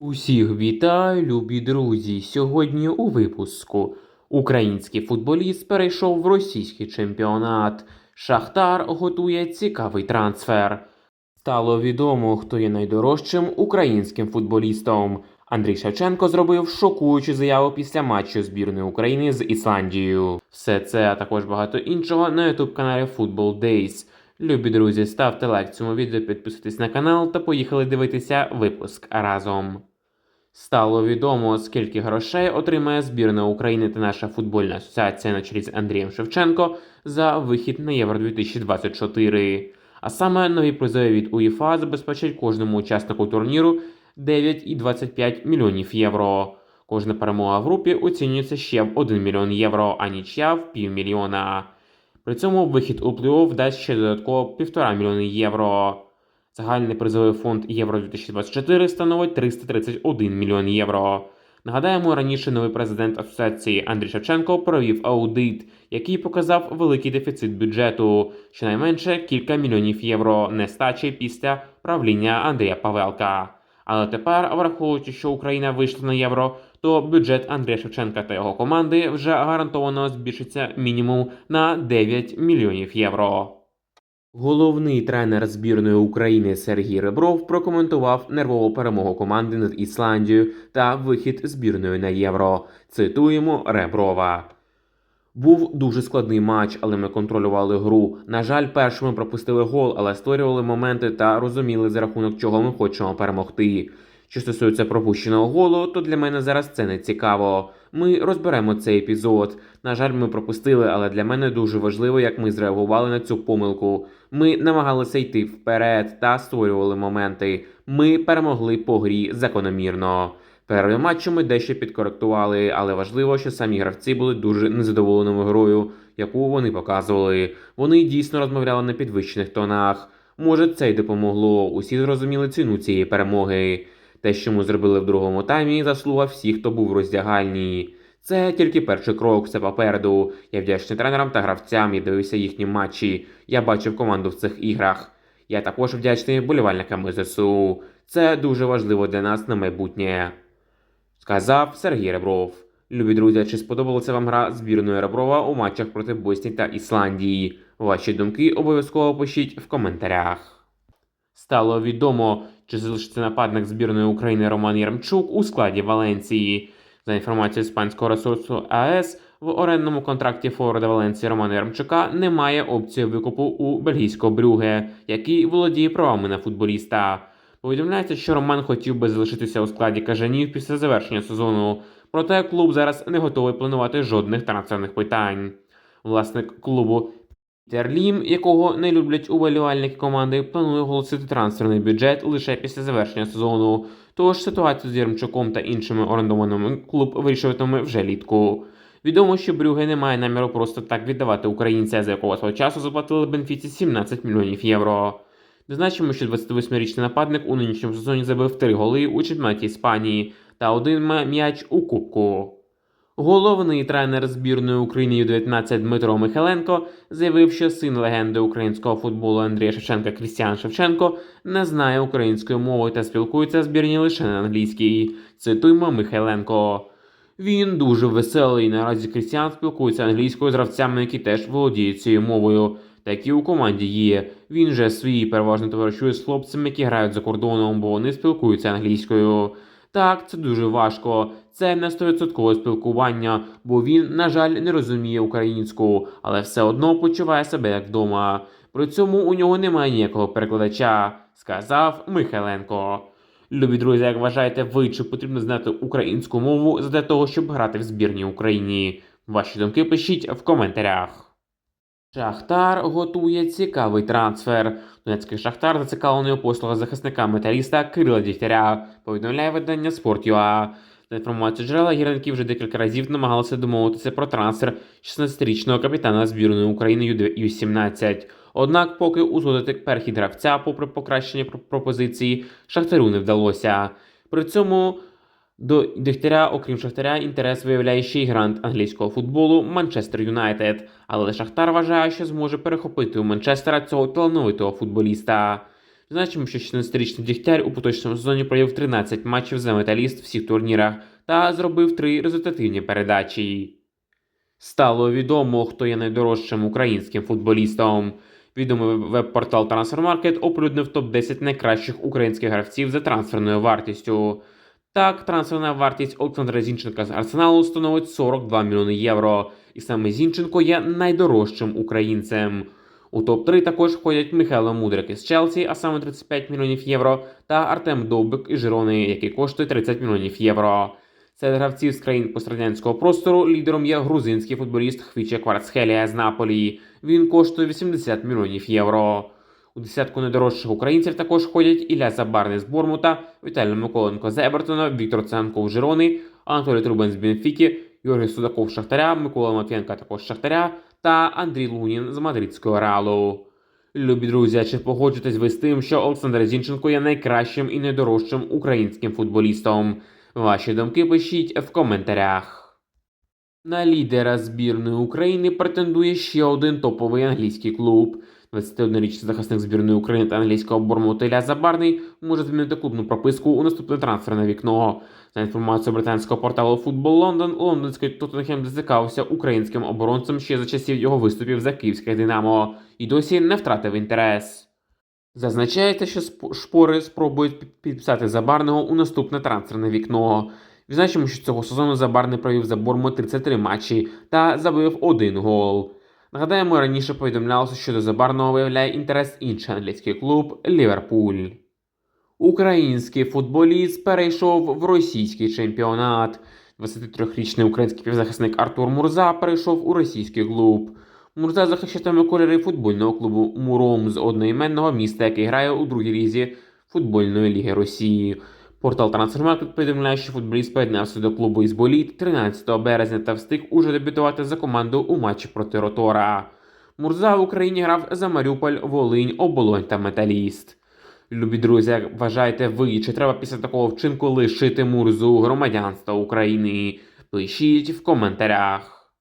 Усіх вітаю, любі друзі! Сьогодні у випуску український футболіст перейшов в російський чемпіонат. Шахтар готує цікавий трансфер. Стало відомо, хто є найдорожчим українським футболістом. Андрій Шевченко зробив шокуючу заяву після матчу збірної України з Ісландією. Все це, а також багато іншого на youtube каналі Football Days. Любі друзі, ставте лайк цьому відео, підписуйтесь на канал та поїхали дивитися випуск разом. Стало відомо, скільки грошей отримає збірна України та наша футбольна асоціація на чолі з Андрієм Шевченко за вихід на Євро 2024. А саме нові призові від УЄФА забезпечать кожному учаснику турніру 9,25 мільйонів євро. Кожна перемога в групі оцінюється ще в 1 мільйон євро, а нічия в півмільйона. При цьому вихід у плей-офф дасть ще додатково 1,5 мільйони євро. Загальний призовий фонд Євро 2024 становить 331 мільйон євро. Нагадаємо, раніше новий президент асоціації Андрій Шевченко провів аудит, який показав великий дефіцит бюджету, щонайменше кілька мільйонів євро нестачі після правління Андрія Павелка. Але тепер, враховуючи, що Україна вийшла на євро, то бюджет Андрія Шевченка та його команди вже гарантовано збільшиться мінімум на 9 мільйонів євро. Головний тренер збірної України Сергій Ребров прокоментував нервову перемогу команди над Ісландією та вихід збірної на євро. Цитуємо Реброва. Був дуже складний матч, але ми контролювали гру. На жаль, першими пропустили гол, але створювали моменти та розуміли, за рахунок чого ми хочемо перемогти. Що стосується пропущеного голу, то для мене зараз це не цікаво. Ми розберемо цей епізод. На жаль, ми пропустили, але для мене дуже важливо, як ми зреагували на цю помилку. Ми намагалися йти вперед та створювали моменти. Ми перемогли по грі закономірно. Перший матчу ми дещо підкоректували, але важливо, що самі гравці були дуже незадоволеними грою, яку вони показували. Вони дійсно розмовляли на підвищених тонах. Може, це й допомогло. Усі зрозуміли ціну цієї перемоги. Те, що ми зробили в другому таймі, заслуга всіх, хто був в. Це тільки перший крок, все попереду. Я вдячний тренерам та гравцям, я дивився їхні матчі. Я бачив команду в цих іграх. Я також вдячний болівальникам ЗСУ. Це дуже важливо для нас на майбутнє. Сказав Сергій Ребров. Любі друзі, чи сподобалася вам гра збірної Реброва у матчах проти Боснії та Ісландії? Ваші думки обов'язково пишіть в коментарях. Стало відомо, чи залишиться нападник збірної України Роман Єремчук у складі Валенції. За інформацією іспанського ресурсу АЕС, в орендному контракті Флорида Валенції Романа Єремчука немає опції викупу у бельгійського Брюге, який володіє правами на футболіста. Повідомляється, що Роман хотів би залишитися у складі кажанів після завершення сезону, проте клуб зараз не готовий планувати жодних трансферних питань. Власник клубу Пітер Лім, якого не люблять уболівальники команди, планує оголосити трансферний бюджет лише після завершення сезону. Тож ситуацію з Єремчуком та іншими орендованими клуб вирішуватиме вже літку. Відомо, що Брюге не має наміру просто так віддавати українця, за якого свого часу заплатили Бенфіці 17 мільйонів євро. Зазначимо, що 28-річний нападник у нинішньому сезоні забив 3 голи у чемпіонаті Іспанії та один м'яч у Кубку. Головний тренер збірної України Ю-19 Дмитро Михайленко заявив, що син легенди українського футболу Андрія Шевченка Крістіан Шевченко не знає української мови та спілкується збірні лише на англійській. Цитуємо Михайленко. Він дуже веселий. Наразі Крістіан спілкується англійською з гравцями, які теж володіють цією мовою. Такі у команді є. Він же свій переважно товаришує з хлопцями, які грають за кордоном, бо вони спілкуються англійською. Так, це дуже важко. Це не 100% спілкування, бо він, на жаль, не розуміє українську, але все одно почуває себе як вдома. При цьому у нього немає ніякого перекладача, сказав Михайленко. Любі друзі, як вважаєте, ви чи потрібно знати українську мову для того, щоб грати в збірній Україні? Ваші думки пишіть в коментарях. Шахтар готує цікавий трансфер. Донецький Шахтар зацікавлений у послугах захисника металіста Кирила Дігтяря, повідомляє видання Sport.ua. За інформацією джерела, гірники вже декілька разів намагалися домовитися про трансфер 16-річного капітана збірної України Ю-17. Однак, поки узгодити перехід гравця, попри покращення пропозиції, Шахтарю не вдалося. При цьому до Дегтяря, окрім Шахтаря, інтерес виявляє ще й грант англійського футболу Манчестер Юнайтед. Але Шахтар вважає, що зможе перехопити у Манчестера цього талановитого футболіста. Значимо, що 16-річний Дігтяр у поточному сезоні провів 13 матчів за металіст в всіх турнірах та зробив три результативні передачі. Стало відомо, хто є найдорожчим українським футболістом. Відомий веб-портал Transfermarkt оприлюднив топ-10 найкращих українських гравців за трансферною вартістю. Так, трансферна вартість Олександра Зінченка з Арсеналу становить 42 мільйони євро, і саме Зінченко є найдорожчим українцем. У топ-3 також входять Михайло Мудрик із Челсі, а саме 35 мільйонів євро, та Артем Довбик із Жирони, який коштує 30 мільйонів євро. Серед гравців з країн пострадянського простору лідером є грузинський футболіст Хвіче Кварцхелія з Наполі. Він коштує 80 мільйонів євро. У десятку найдорожчих українців також входять Ілля Забарний з Бормута, Віталій Миколенко з Ебертона, Віктор Ценков з Жирони, Анатолій Трубен з Бенфіки, Георгій Судаков з Шахтаря, Микола Матвієнка також з Шахтаря та Андрій Лунін з Мадридського Реалу. Любі друзі, чи погоджуєтесь ви з тим, що Олександр Зінченко є найкращим і найдорожчим українським футболістом? Ваші думки пишіть в коментарях. На лідера збірної України претендує ще один топовий англійський клуб. 21-річний захисник збірної України та англійського Бормута Ілля Забарний може змінити клубну прописку у наступне трансферне вікно. За інформацією британського порталу Football London, лондонський Тоттенхем зацікавився українським оборонцем ще за часів його виступів за київське Динамо і досі не втратив інтерес. Зазначається, що шпори спробують підписати Забарного у наступне трансферне вікно. Відзначимо, що цього сезону Забарний провів за Борму 33 матчі та забив один гол. Нагадаємо, раніше повідомлялося, що до Забарного виявляє інтерес інший англійський клуб Ліверпуль. Український футболіст перейшов в російський чемпіонат. 23-річний український півзахисник Артур Мурза перейшов у російський клуб. Мурза захищатиме кольори футбольного клубу Муром з одноіменного міста, який грає у другій лізі футбольної ліги Росії. Портал Transfermarkt повідомляє, що футболіст поєднався до клубу із Боліт 13 березня та встиг уже дебютувати за команду у матчі проти Ротора. Мурза в Україні грав за Маріуполь, Волинь, Оболонь та Металіст. Любі друзі, вважаєте ви, чи треба після такого вчинку лишити Мурзу громадянства України? Пишіть в коментарях.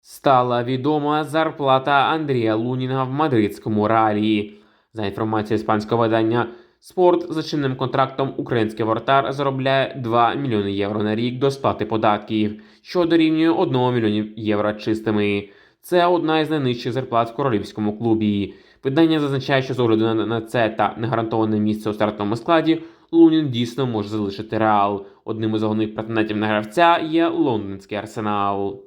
Стала відома зарплата Андрія Луніна в мадридському ралі. За інформацією іспанського видання Спорт за чинним контрактом український вратар заробляє 2 мільйони євро на рік до сплати податків, що дорівнює 1 мільйонів євро чистими. Це одна із найнижчих зарплат в королівському клубі. Видання зазначає, що з огляду на це та негарантоване місце у стартовому складі Лунін дійсно може залишити реал. Одним із головних претендентів на гравця є лондонський арсенал.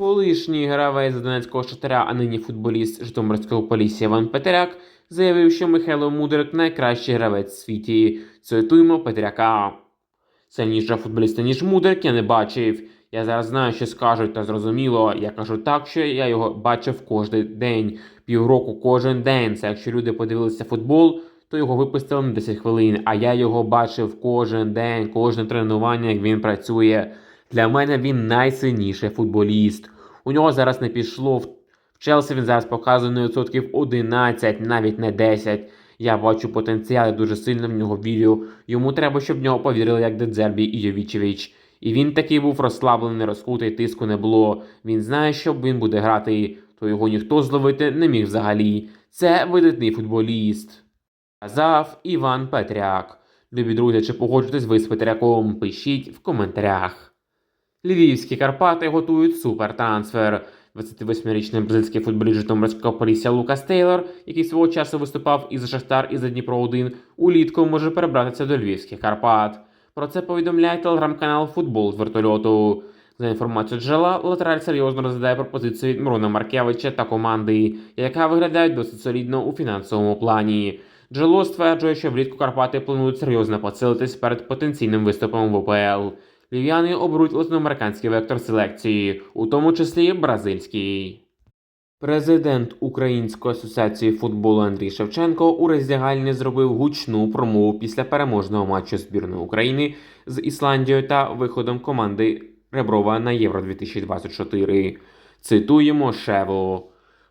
Колишній гравець Донецького шатаря, а нині футболіст Житомирського полісся Іван Петряк заявив, що Михайло Мудрик найкращий гравець в світі. Цитуємо Петряка. Сильнішого футболіста, ніж Мудрик, я не бачив. Я зараз знаю, що скажуть, та зрозуміло. Я кажу так, що я його бачив кожен день, півроку кожен день. Це якщо люди подивилися футбол, то його випустили на 10 хвилин. А я його бачив кожен день, кожне тренування, як він працює. Для мене він найсильніший футболіст. У нього зараз не пішло в Челсі. Він зараз показує на відсотків 11, навіть не 10. Я бачу потенціал, я дуже сильно в нього вірю. Йому треба, щоб в нього повірили, як Дедзербі і Йовічевич. І він такий був розслаблений, розкутий, тиску не було. Він знає, що він буде грати, то його ніхто зловити не міг взагалі. Це видатний футболіст. Казав Іван Петряк. Любі друзі, чи погоджуєтесь ви з Петряком? Пишіть в коментарях. Львівські Карпати готують супертрансфер. 28-річний бразильський футболіст Житомирського полісся Лукас Тейлор, який свого часу виступав і за Шахтар, і за Дніпро 1 улітку може перебратися до Львівських Карпат. Про це повідомляє телеграм-канал Футбол з вертольоту. За інформацією джерела, латераль серйозно розглядає пропозицію від Мирона Маркевича та команди, яка виглядає досить солідно у фінансовому плані. Джерело стверджує, що влітку Карпати планують серйозно поцілитись перед потенційним виступом в ОПЛ. Львів'яни оберуть латиноамериканський вектор селекції, у тому числі бразильський. Президент Української асоціації футболу Андрій Шевченко у роздягальні зробив гучну промову після переможного матчу збірної України з Ісландією та виходом команди Реброва на Євро 2024. Цитуємо Шево.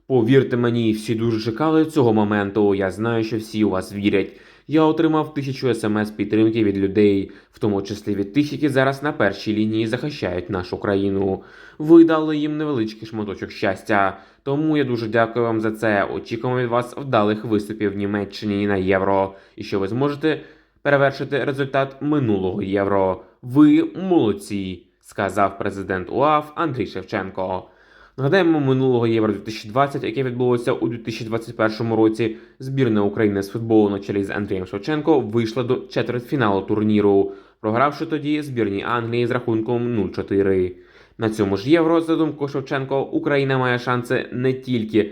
Повірте мені, всі дуже чекали цього моменту. Я знаю, що всі у вас вірять. Я отримав тисячу смс підтримки від людей, в тому числі від тих, які зараз на першій лінії захищають нашу країну. Ви дали їм невеличкий шматочок щастя. Тому я дуже дякую вам за це. Очікуємо від вас вдалих виступів в Німеччині на євро, і що ви зможете перевершити результат минулого євро. Ви молодці, сказав президент УАФ Андрій Шевченко. Нагадаємо, минулого Євро 2020, яке відбулося у 2021 році, збірна України з футболу на чолі з Андрієм Шевченко вийшла до четвертьфіналу турніру, програвши тоді збірній Англії з рахунком 0-4. На цьому ж євро, за думкою Шевченко, Україна має шанси не тільки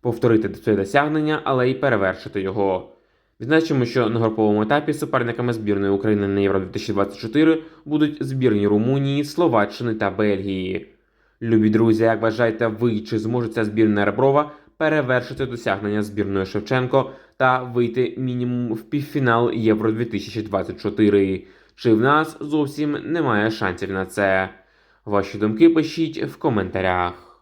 повторити це досягнення, але й перевершити його. Відзначимо, що на груповому етапі суперниками збірної України на Євро 2024 будуть збірні Румунії, Словаччини та Бельгії. Любі друзі, як вважаєте ви, чи зможе ця збірна Реброва перевершити досягнення збірної Шевченко та вийти мінімум в півфінал Євро 2024? Чи в нас зовсім немає шансів на це? Ваші думки пишіть в коментарях.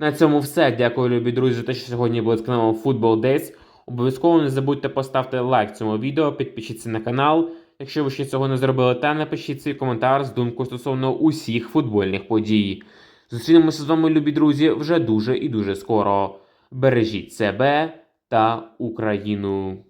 На цьому все. Дякую, любі друзі, те, що сьогодні були з каналом Football Days. Обов'язково не забудьте поставити лайк цьому відео, підпишіться на канал, якщо ви ще цього не зробили, та напишіть свій коментар з думкою стосовно усіх футбольних подій. Зустрінемося з вами, любі друзі, вже дуже і дуже скоро. Бережіть себе та Україну.